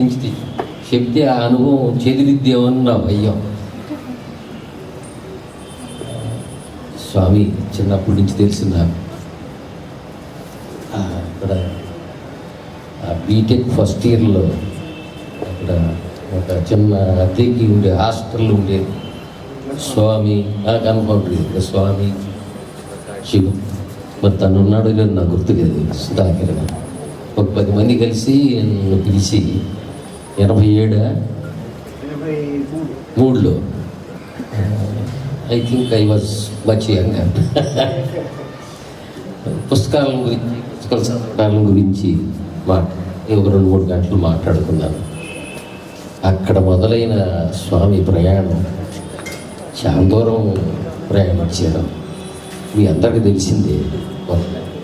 నుంచి చెప్తే ఆ అనుభవం చెదిరిద్దేమని నా భయం స్వామి చిన్నప్పటి నుంచి తెలిసిన ఇక్కడ ఆ, బీటెక్ ఫస్ట్ ఇయర్లో అక్కడ ఒక చిన్న అద్దెకి ఉండే హాస్టల్ ఉండేది స్వామి నాకు అనుకుంటుంది స్వామి శివ మరి తను ఉన్నాడు లేదు నాకు గుర్తు లేదు సుధాకర్ ఒక పది మంది కలిసి నన్ను పిలిచి ఎనభై ఏడు? మూడులో? I think I was much young పుస్తకాల గురించి పుస్తకాల చదవడాల గురించి మాట ఒక రెండు మూడు గంటలు మాట్లాడుకున్నాను. అక్కడ మొదలైన స్వామి ప్రయాణం చాలా దూరం ప్రయాణించారు మీ అందరికీ తెలిసిందే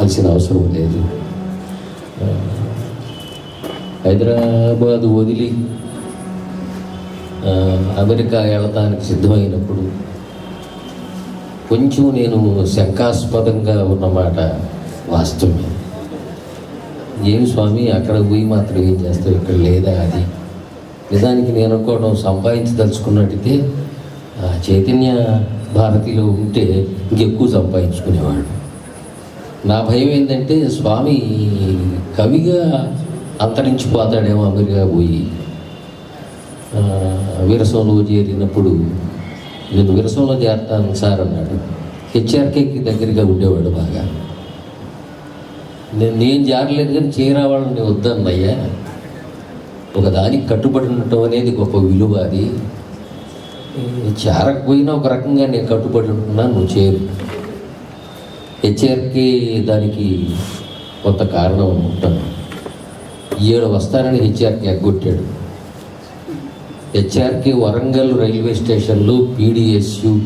కలిసిన అవసరం లేదు. హైదరాబాదు వదిలి అమెరికా వెళ్ళటానికి సిద్ధమైనప్పుడు కొంచెం నేను శంకాస్పదంగా ఉన్నమాట వాస్తవమే. ఏమి స్వామి అక్కడ పోయి మాత్రం ఏం చేస్తావు? ఇక్కడ లేదా అది? నిజానికి నేను అనుకోవడం సంపాదించదలుచుకున్నట్టయితే చైతన్య భారతిలో ఉంటే ఇంకెక్కువ సంపాదించుకునేవాడు. నా భయం ఏంటంటే స్వామి కవిగా అంతరించిపోతాడేమో అమెరికా పోయి విరసంలో చేరినప్పుడు నేను విరసంలో చేరతాను సార్ అన్నాడు. హెచ్ఆర్కేకి దగ్గరగా ఉండేవాడు బాగా. నేను నేను చేరలేదు కానీ చేరావాళ్ళని వద్దన్నయ్యా. ఒక దానికి కట్టుబడి ఉండటం అనేది గొప్ప విలువ అది. చేరకపోయినా ఒక రకంగా నేను కట్టుబడి ఉంటున్నాను నువ్వు చేరు. హెచ్ఆర్కే దానికి కొంత కారణం ఉంటాను. ఏడు వస్తానని హెచ్ఆర్కి ఎగ్గొట్టాడు. హెచ్ఆర్కే వరంగల్ రైల్వే స్టేషన్లో పీడిఎస్యు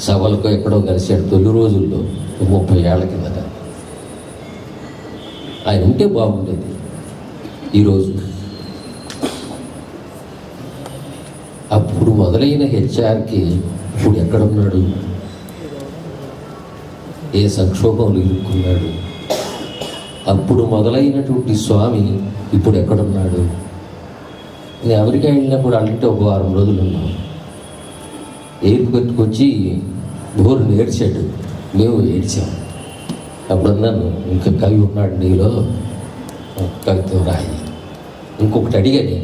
సభలకు ఎక్కడో కలిశాడు తొలి రోజుల్లో ముప్పై ఏళ్ళ కిందట. ఆయన ఉంటే బాగుండేది. ఈరోజు అప్పుడు మొదలైన హెచ్ఆర్కి ఇప్పుడు ఎక్కడున్నాడు? ఏ సంక్షోభంలో ఇరుక్కున్నాడు? అప్పుడు మొదలైనటువంటి స్వామి ఇప్పుడు ఎక్కడున్నాడు? నేను అమెరికా వెళ్ళినప్పుడు అంటే ఒక వారం రోజులు ఉన్నాం. ఎయిర్పోర్ట్కి వచ్చి బోరు ఏడ్చాడు మేము ఏడ్చాం. అప్పుడు అన్నాను ఇంకా కవి ఉన్నాడు నీలో? కవిత్వం రాయి. ఇంకొకటి అడిగా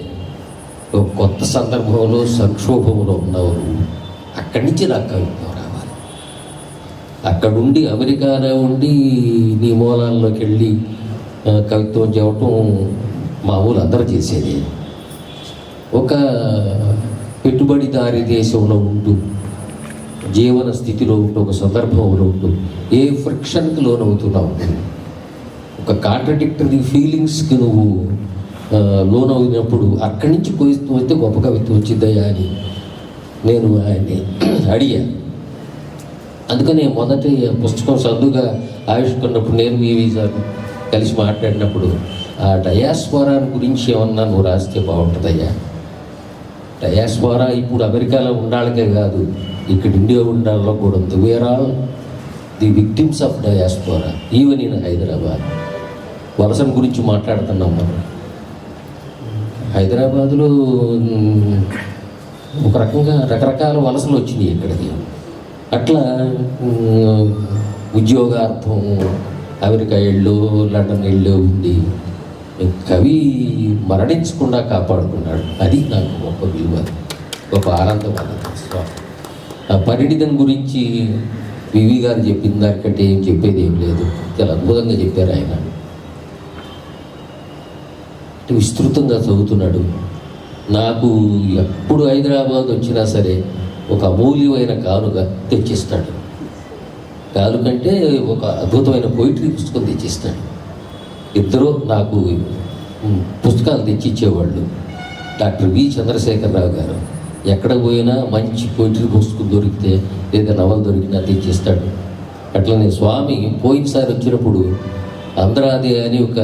ఒక కొత్త సందర్భంలో సంక్షోభంలో ఉన్నావు అక్కడి నుంచి నాకు కవిత్వం అక్కడుండి అమెరికానే ఉండి అమెరికాలో ఉండి నీ మూలాల్లోకి వెళ్ళి కవిత్వం చెప్పటం ఊళ్ళు అందరూ చేసేది. ఒక పెట్టుబడిదారి దేశంలో ఉంటూ జీవన స్థితిలో ఉంటూ ఒక సందర్భంలో ఉంటూ ఏ ఫ్రిక్షన్కి లోనవుతున్నావు? ఒక కాంట్రడిక్టరీ ఫీలింగ్స్కి నువ్వు ఆ, లోనవుతున్నప్పుడు అక్కడి నుంచి కవిత్వం వస్తే గొప్ప కవిత్వం వచ్చిందయ్యా అని నేను ఆయన్ని అడిగాను. అందుకని మొదటి పుస్తకం సర్దుగా ఆవిష్కున్నప్పుడు నేను మీ సార్ కలిసి మాట్లాడినప్పుడు ఆ డయాస్పోరా గురించి ఏమన్నా నువ్వు రాస్తే బాగుంటుందయ్యా? డయాస్పోరా ఇప్పుడు అమెరికాలో ఉండాలకే కాదు ఇక్కడ ఇండియా ఉండాలో కూడా ఉంది. Where all the victims of diaspora even in Hyderabad. వలసల గురించి మాట్లాడుతున్నాం మనం. హైదరాబాదులో ఒక రకంగా రకరకాల వలసలు వచ్చినాయి ఇక్కడికి. అట్లా ఉద్యోగార్థం అమెరికా ఇళ్ళు లండన్ ఇళ్ళు ఉండి కవి మరణించకుండా కాపాడుకున్నాడు. అది నాకు గొప్ప విలువ గొప్ప ఆనందం ఆ పరిణితం గురించి వివి గారు చెప్పిన దానికంటే ఏం చెప్పేది ఏం లేదు. చాలా అద్భుతంగా చెప్పారు ఆయన. విస్తృతంగా చదువుతున్నాడు. నాకు ఎప్పుడు హైదరాబాద్ వచ్చినా సరే ఒక అమూల్యమైన కానుక తెచ్చిస్తాడు. కానుకంటే ఒక అద్భుతమైన పోయిటరీ పుస్తకం తెచ్చిస్తాడు. ఇద్దరు నాకు పుస్తకాలు తెచ్చిచ్చేవాళ్ళు. డాక్టర్ వి చంద్రశేఖరరావు గారు. ఎక్కడ పోయినా మంచి పోయిటరీ పుస్తకం దొరికితే లేదా నవల దొరికినా తెచ్చిస్తాడు. అట్లనే స్వామి పోయినసారి వచ్చినప్పుడు అంధ్రాది అని ఒక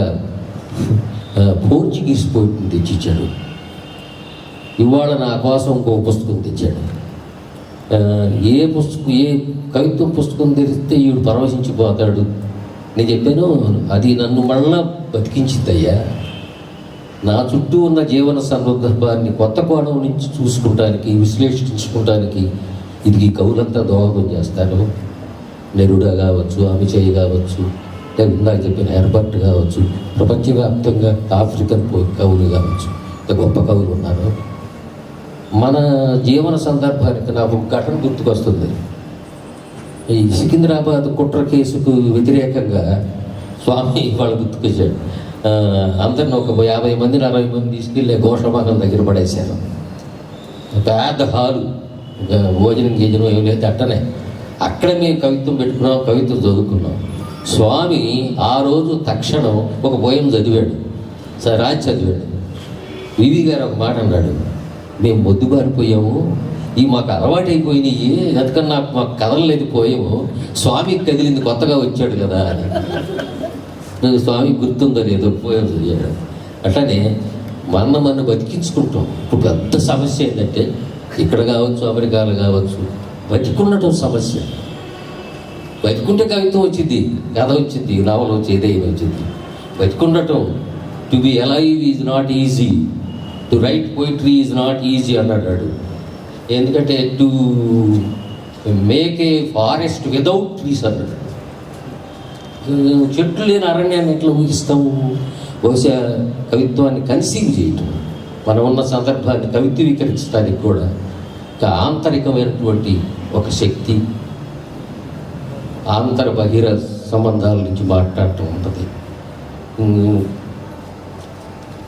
పోర్చుగీస్ పోయిట్ని తెచ్చిచ్చాడు. ఇవాళ నా కోసం ఇంకో పుస్తకం తెచ్చాడు. ఏ పుస్తకం ఏ కవిత్వం పుస్తకం తెరిస్తే ఈవిడు పరవశించిపోతాడు? నేను చెప్పాను అది నన్ను మళ్ళా బతికించిందయ్యా నా చుట్టూ ఉన్న జీవన సందర్భాన్ని కొత్త కోణం నుంచి చూసుకుంటానికి విశ్లేషించుకోవడానికి ఇది కవులంతా దోహదం చేస్తారు. నెరుడా కావచ్చు అమిచేయి కావచ్చు లేదా ఇందాక చెప్పిన హెర్బర్ట్ కావచ్చు ప్రపంచవ్యాప్తంగా ఆఫ్రికన్ కవులు కావచ్చు ఇంత గొప్ప కవులు ఉన్నారు. మన జీవన సందర్భానికి నాకు ఘటన గుర్తుకొస్తుంది. ఈ సికింద్రాబాద్ కుట్ర కేసుకు వ్యతిరేకంగా స్వామి వాళ్ళు గుర్తుకొచ్చాడు. అందరిని ఒక యాభై మంది అరవై మంది తీసుకెళ్ళి ఘోషభాగం దగ్గర పడేశారు. పెద్ద హాలు ఇంకా భోజనం గీజనం ఏం లేదు అట్టనే. అక్కడ మేము కవిత్వం పెట్టుకున్నాం కవిత్వం చదువుకున్నాం. స్వామి ఆ రోజు తక్షణం ఒక పోయం చదివాడు. సరే రాజు చదివాడు. వివి గారు ఒక మాట అన్నాడు. మేము మొద్దుబారిపోయాము. ఈ మాకు అలవాటైపోయినాయి. అందుకని నాకు మాకు కదలలేదు పోయాము. స్వామికి కదిలింది కొత్తగా వచ్చాడు కదా అని. నాకు స్వామి గుర్తుందో లేదో పోయాడు అట్లానే మన మన బతికించుకుంటాం. ఇప్పుడు పెద్ద సమస్య ఏంటంటే ఇక్కడ కావచ్చు అమెరికాలో కావచ్చు బతికుండటం సమస్య. బతికుంటే కవిత్వం వచ్చింది కథ వచ్చింది నవల వచ్చేది ఏదైనా వచ్చింది. బతికుండటం to be alive is not easy to write poetry is not easy అన్నాడు. ఎందుకంటే to make a forest without trees అన్నాడు. చెట్లు లేని అరణ్యాన్ని ఎట్లా ఊహిస్తాము బహుశా కవిత్వాన్ని కన్సీవ్ చేయటం. మనం ఉన్న సందర్భాన్ని కవిత్వీకరించడానికి కూడా ఒక ఆంతరికమైనటువంటి ఒక శక్తి ఆంతర బహిర సంబంధాల నుంచి మాట్లాడటం ఉంటుంది.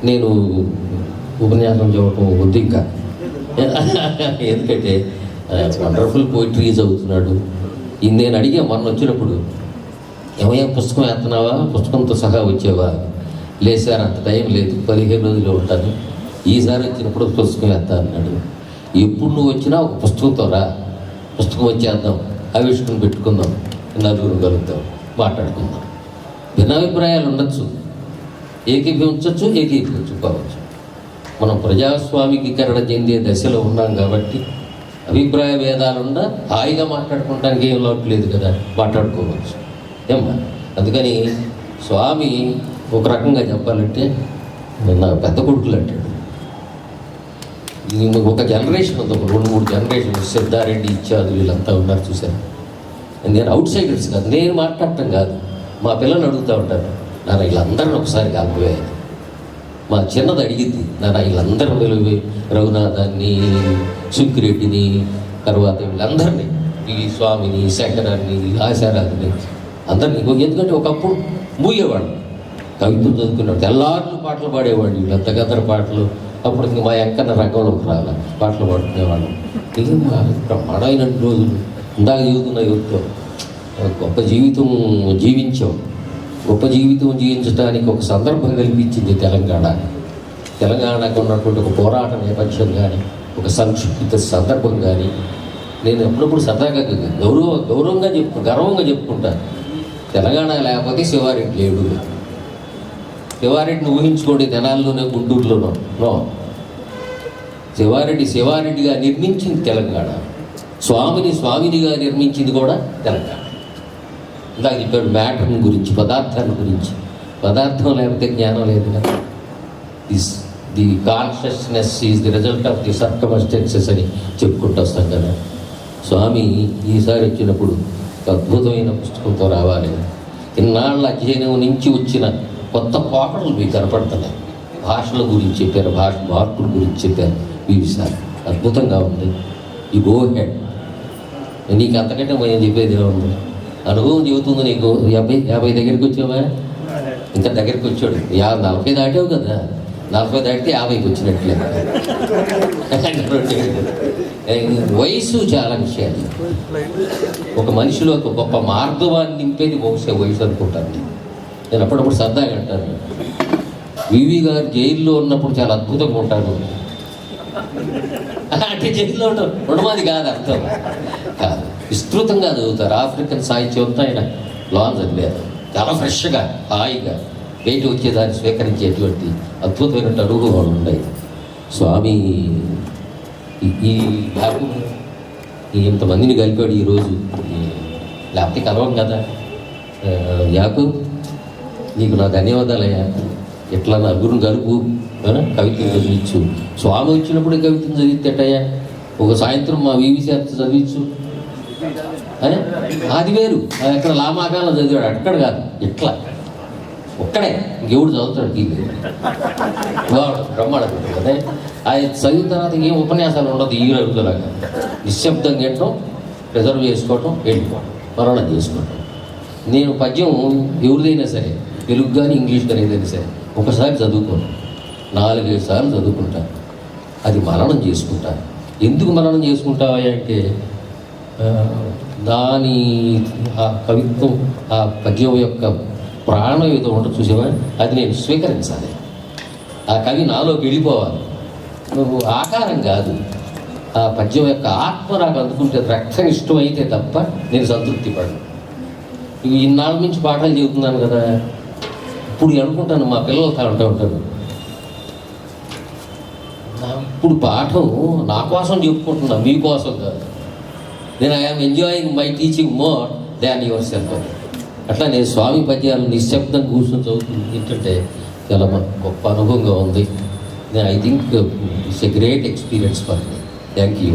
నేను ఉపన్యాసం చెప్పడం వద్దు ఇంకా. ఎందుకంటే వండర్ఫుల్ పోయిటరీ చదువుతున్నాడు. ఇది నేను అడిగా మొన్న వచ్చినప్పుడు. ఏమయ్యా పుస్తకం వేస్తున్నావా? పుస్తకంతో సహా వచ్చేవా? లేదు సార్ అంత టైం లేదు. పదిహేను రోజులు ఉంటాను. ఈసారి వచ్చినప్పుడు పుస్తకం వేస్తా అన్నాడు. ఎప్పుడు నువ్వు వచ్చినా ఒక పుస్తకంతో రా. పుస్తకం వచ్చేద్దాం. ఆవిష్కరణ పెట్టుకుందాం. నలుగురు కలుగుతాం మాట్లాడుకుందాం. భిన్నాభిప్రాయాలు ఉండొచ్చు. ఏకీభవించవచ్చు ఏకీభవించుకోవచ్చు మనం ప్రజాస్వామికీకరణ చెందే దశలో ఉన్నాం కాబట్టి అభిప్రాయ భేదాలున్నా హాయిగా మాట్లాడుకోవడానికి ఏం లోట్లేదు కదా మాట్లాడుకోవచ్చు. ఏమ్మా అందుకని స్వామి ఒక రకంగా చెప్పాలంటే నా పెద్ద కొడుకులు అంటాడు. ఒక జనరేషన్ ఉంది ఒక రెండు మూడు జనరేషన్ సిద్ధారెడ్డి ఇచ్చాదు వీళ్ళంతా ఉన్నారు చూశారు నేను అవుట్ సైడర్స్ కాదు నేను మాట్లాడటం కాదు. మా పిల్లలు అడుగుతూ ఉంటారు నాన్న వీళ్ళందరిని ఒకసారి కలపవేయాలి మా చిన్నది అడిగింది నాన్న వీళ్ళందరూ నిలివి రఘునాథాన్ని సుంకిరెడ్డిని తర్వాత వీళ్ళందరినీ ఈ స్వామిని శంకరాన్ని ఆశారాన్ని అందరినీ ఎందుకంటే ఒకప్పుడు మూయేవాడు కవిత్వం చదువుకున్నాడు తెల్లార్లు పాటలు పాడేవాడు వీళ్ళంత గద్దరు పాటలు అప్పుడు ఇంక మా ఎక్కన రంగంలోకి రాల పాటలు పాడుకునేవాళ్ళం. ఇది మా బ్రహ్మాండమైన రోజులు ఇందాక చదువుతున్న యువతో గొప్ప జీవితం జీవించాం. గొప్ప జీవితం జీవించడానికి ఒక సందర్భం కల్పించింది తెలంగాణ. తెలంగాణకు ఉన్నటువంటి ఒక పోరాట నేపథ్యం కానీ ఒక సంక్షిప్త సందర్భం కానీ నేను ఎప్పుడప్పుడు సరదాగా గౌరవ గౌరవంగా చెప్పు గర్వంగా చెప్పుకుంటాను తెలంగాణ లేకపోతే శివారెడ్డి లేడు. శివారెడ్డిని ఊహించుకోండి తెనాల్లోనే గుంటూరులోనో. నో. శివారెడ్డి శివారెడ్డిగా నిర్మించింది తెలంగాణ. స్వామిని స్వామినిగా నిర్మించింది కూడా తెలంగాణ. ఇందాక చెప్పాడు మ్యాటర్ని గురించి పదార్థాన్ని గురించి. పదార్థం లేకపోతే జ్ఞానం లేదు కదా. This the consciousness is the result of the circumstances అని చెప్పుకుంటూ వస్తాం కదా. స్వామి ఈసారి వచ్చినప్పుడు అద్భుతమైన పుస్తకంతో రావాలి. ఇన్నాళ్ళ అధ్యయనం నుంచి వచ్చిన కొత్త పాటలు మీకు కనపడుతున్నాయి. భాషల గురించి చెప్పారు భాష మార్పుల గురించి చెప్పారు. ఇవి సార్ అద్భుతంగా ఉంది. ఈ గో హెడ్ నీకు అంతకంటే మేము చెప్పేది ఏముంది? అనుభవం చెబుతుంది నీకు. యాభై యాభై దగ్గరికి వచ్చావా? ఇంకా దగ్గరికి వచ్చాడు. యా నలభై దాటావు కదా. నలభై దాటితే యాభైకి వచ్చినట్లే. వయసు చాలా విషయాలు. ఒక మనిషిలో ఒక గొప్ప మార్గవాన్ని నింపేది బహుశా వయసు అనుకుంటాను నేను. నేను అప్పుడప్పుడు సరదాగా అంటాను. వివి గారు జైల్లో ఉన్నప్పుడు చాలా అద్భుతంగా ఉంటాను అంటే జైల్లో ఉండడం ఉండమాది కాదు అర్థం. కాదు. విస్తృతంగా చదువుతారు. ఆఫ్రికన్ సాహిత్యం అంతా ఆయన లోన్ చదివారు. చాలా ఫ్రెష్గా హాయిగా బయట వచ్చేదాన్ని స్వీకరించేటువంటి అద్భుతమైన అనుభవాలు ఉన్నాయి స్వామి ఈ- ఈ ఇంతమందిని కలిపాడు ఈరోజు. లేకపోతే కలవం కదా. యాకు నీకు నా ధన్యవాదాలయ్యా. ఇట్లా నా గురుని కలుపు అవునా? చదివించు. స్వామి వచ్చినప్పుడే కవితను చదివితేటయ్యా. ఒక సాయంత్రం మా వీవీసీ అంత చదివించు. అని అది వేరు. అది అక్కడ లామాకాలం చదివాడు? అక్కడ కాదు. ఇట్లా. ఒక్కడే. ఇంకెవడు చదువుతాడు? టీ వాడు బ్రహ్మాండం కదా. చదివిన తర్వాత ఏం ఉపన్యాసాలు ఉండదు. ఈ రోజులాగా. నిశ్శబ్దంగా వినటం రిజర్వ్ చేసుకోవటం వెళ్ళిపోవడం మరణం చేసుకోవటం. నేను పద్యం ఎవరిదైనా సరే తెలుగు కానీ ఇంగ్లీష్ కానీ ఏదైనా సరే ఒకసారి చదువుకోను. నాలుగైదు సార్లు చదువుకుంటాను అది మరణం చేసుకుంటాను ఎందుకు మరణం చేసుకుంటావా అంటే దాని ఆ కవిత్వం ఆ పద్యం యొక్క ప్రాణం ఏదో ఉంటుందో చూసేవా అది నేను స్వీకరించాలి. ఆ కవి నాలోకి వెళ్ళిపోవాలి నువ్వు ఆకారం కాదు. ఆ పద్యం యొక్క ఆత్మ నాకు అందుకుంటే రక్తం ఇష్టమైతే తప్ప నేను సంతృప్తి పడను. ఇవి ఇన్నాళ్ళ నుంచి పాఠాలు చెబుతున్నాను కదా. ఇప్పుడు అనుకుంటాను మా పిల్లలు అంటూ ఉంటారు. ఇప్పుడు పాఠం నా కోసం చెప్పుకుంటున్నా మీకోసం కాదు. నేను I'm enjoying my teaching more than yourself అట్లా నేను స్వామి పద్యాలు నిశ్శబ్దం కూర్చొని చదువుతుంది ఏంటంటే చాలా గొప్ప అనుభవంగా ఉంది. నేను I think it's a great experience for me thank you